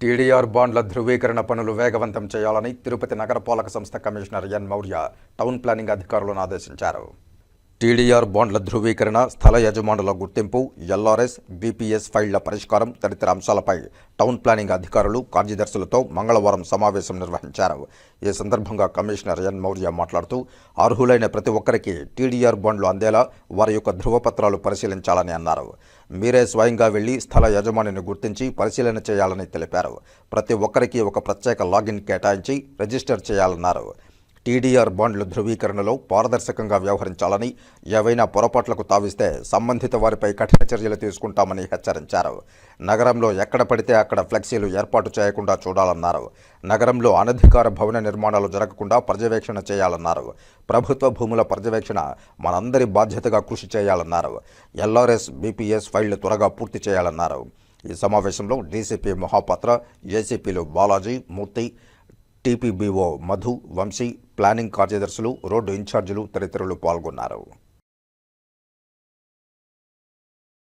TDR బాండ్ల ధృవీకరణ పనులు వేగవంతం చేయాలని తిరుపతి నగరపాలక సంస్థ commissioner N Mourya town planning అధికారులను ఆదేశించారు. టీడీఆర్ బాండ్ల ధృవీకరణ స్థల యజమానుల గుర్తింపు ఎల్ఆర్ఎస్ బీపీఎస్ ఫైళ్ళ పరిష్కారం తదితర అంశాలపై టౌన్ ప్లానింగ్ అధికారులు కార్యదర్శులతో మంగళవారం సమావేశం నిర్వహించారు. ఈ సందర్భంగా కమిషనర్ ఎన్ మౌర్య మాట్లాడుతూ అర్హులైన ప్రతి ఒక్కరికి టీడీఆర్ బాండ్లు అందేలా వారి యొక్క ధృవపత్రాలు పరిశీలించాలని అన్నారు. మీరే స్వయంగా వెళ్ళి స్థల యజమానిని గుర్తించి పరిశీలన చేయాలని తెలిపారు. ప్రతి ఒక్కరికి ఒక ప్రత్యేక లాగిన్ కేటాయించి రిజిస్టర్ చేయాలన్నారు. టీడీఆర్ బాండ్ల ధృవీకరణలో పారదర్శకంగా వ్యవహరించాలని ఏవైనా పొరపాట్లకు తావిస్తే సంబంధిత వారిపై కఠిన చర్యలు తీసుకుంటామని హెచ్చరించారు. నగరంలో ఎక్కడ పడితే అక్కడ ఫ్లెక్సీలు ఏర్పాటు చేయకుండా చూడాలన్నారు. నగరంలో అనధికార భవన నిర్మాణాలు జరగకుండా పర్యవేక్షణ చేయాలన్నారు. ప్రభుత్వ భూముల పర్యవేక్షణ మనందరి బాధ్యతగా కృషి చేయాలన్నారు. ఎల్ఆర్ఎస్ బీపీఎస్ ఫైళ్ళు త్వరగా పూర్తి చేయాలన్నారు. ఈ సమావేశంలో డీసీపీ మహాపాత్ర ఏసీపీలు బాలాజీ మూర్తి టీపీబీఓ మధు వంశీ ప్లానింగ్ కార్యదర్శులు రోడ్డు ఇన్ఛార్జీలు తదితరులు పాల్గొన్నారు.